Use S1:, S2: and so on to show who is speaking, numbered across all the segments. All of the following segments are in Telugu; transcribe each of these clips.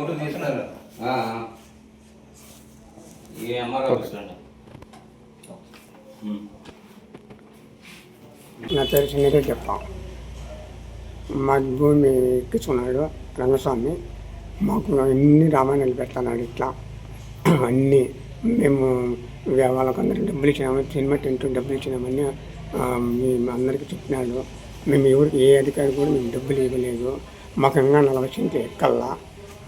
S1: వస్తుంది
S2: నా పేరు చిన్నదే చెప్పాం. మా భూమి ఎక్కించుకున్నాడు రంగస్వామి. మాకు అన్ని రామాయణాలు పెడతాడు ఇట్లా. అన్నీ మేము వే- వాళ్ళకందరికి డబ్బులు ఇచ్చినాము సినిమా టెంట్ డబ్బులు ఇచ్చినామని ఆ, మేము అందరికీ చెప్పినాడు. మేము ఎవరికి ఏ అధికారి కూడా మేము డబ్బులు ఇవ్వలేదు. మాకు ఇంకా నలభై సెంట్లు ఎక్కల్లా.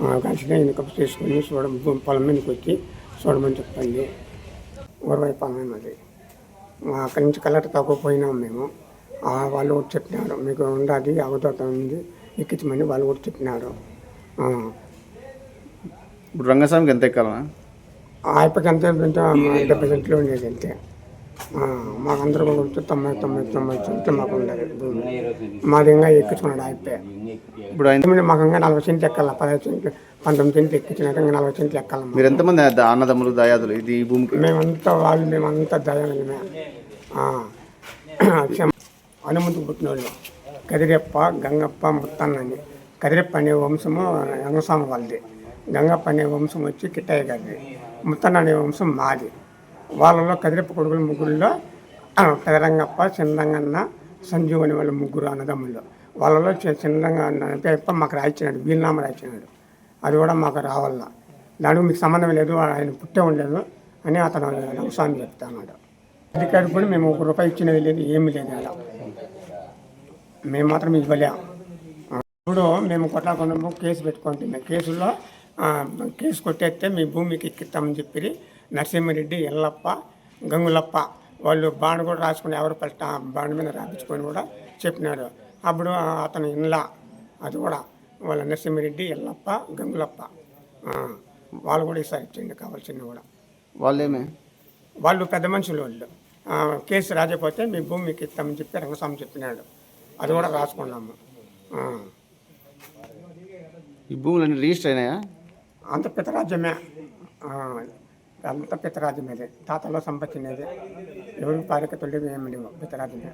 S2: కలిసి ఇన్కమ్ చేసుకుని చూడ భూమి పొలం మీదకి వచ్చి చూడమని చెప్పండి ఊరవై పొలం అది అక్కడి నుంచి కలెక్టర్ తక్కువ పోయినాం మేము. ఆ వాళ్ళు కూడా చెప్పినారు. మీకు ఉండాలి అవతోట ఉంది ఎక్కించమని వాళ్ళు కూడా చెప్పినారు. ఆ,
S3: ఇప్పుడు రంగస్వామికి ఎంత ఎక్కాలనా
S2: ఆ కొంచెం డెబ్బై సెంట్లు ఉండేది అంతే. మాకందరూ కూడా తొంభై తొంభై తొంభై సెంట్లు మాకు ఉండేది. భూమి మాది ఇంకా ఎక్కించుకున్నాడు అయిపోయి
S3: ఇప్పుడు ఆయన
S2: ఎందుకంటే మాకు ఇంకా నలభై సెంట్లు ఎక్కాల పదహైదు సెంట్లు పంతొమ్మిది సెంట్లు ఎక్కించినాక ఇంకా నలభై సెంట్లు ఎక్కాల
S3: మీరు ఎంతమంది అన్నదమ్ములు దాయాదులు ఇది ఈ భూమికి?
S2: మేమంతా వాళ్ళు మేమంతా దయాలమే అనుమతి పుట్టినోళ్ళు. కదిరెప్ప గంగప్ప ముత్తన్నని కదిరెప్ప అనే వంశము రంగస్వామి వాళ్ళది. గంగప్ప అనే వంశం వచ్చి కిట్టయ్య గారిది. ముత్తన్న అనే వంశం మాది. వాళ్ళలో కదిరెప్ప కొడుకుల ముగ్గురులో ఆ, పెదరంగప్ప చిన్నరంగన్న సంజీవ్ అనే వాళ్ళ ముగ్గురు అన్నదమ్ములు. వాళ్ళలో చి- చిన్నరంగన్న పేప మాకు రాయించినాడు వీలునామా రాయించినాడు అది కూడా మాకు రావాల. దానికి మీకు సంబంధం లేదు ఆయన పుట్టే ఉండలేదు అని అతను రంగస్వామి చెప్తాన్నాడు అధికారి కూడా మేము ఒక రూపాయి ఇచ్చినది లేదు ఏమీ లేదు అలా. మేము మాత్రం ఇవ్వలేం. ఇప్పుడు మేము కొట్లాడుకున్నాము కేసు పెట్టుకుంటున్నాం కేసులో కేసు కొట్టేస్తే మీ భూమికి ఎక్కిస్తామని చెప్పి నరసింహారెడ్డి ఎల్లప్ప గంగులప్ప వాళ్ళు బాండ్ కూడా రాసుకుని ఎవరు పట్ట బాండ్ మీద రాపించుకొని కూడా చెప్పినారు. అప్పుడు అతను ఇన్లా అది కూడా వాళ్ళ నరసింహారెడ్డి ఎల్లప్ప గంగులప్ప వాళ్ళు కూడా ఈసారి ఇచ్చింది కావాల్సింది కూడా.
S3: వాళ్ళేమే?
S2: వాళ్ళు పెద్ద మనుషులు వాళ్ళు. కేసు రాజపోతే మీ భూమికి ఇస్తామని చెప్పి రంగస్వామి చెప్పినాడు. అది కూడా రాసుకున్నాము.
S3: ఈ భూములన్నీ రిజిస్టర్ అయినాయా?
S2: అంత పితరాజ్యమే అంతా పితరాజు మీదే తాతలో సంపత్తినేది ఎవరికి పారికతులు ఏమి లేవు పితరాజ్యమే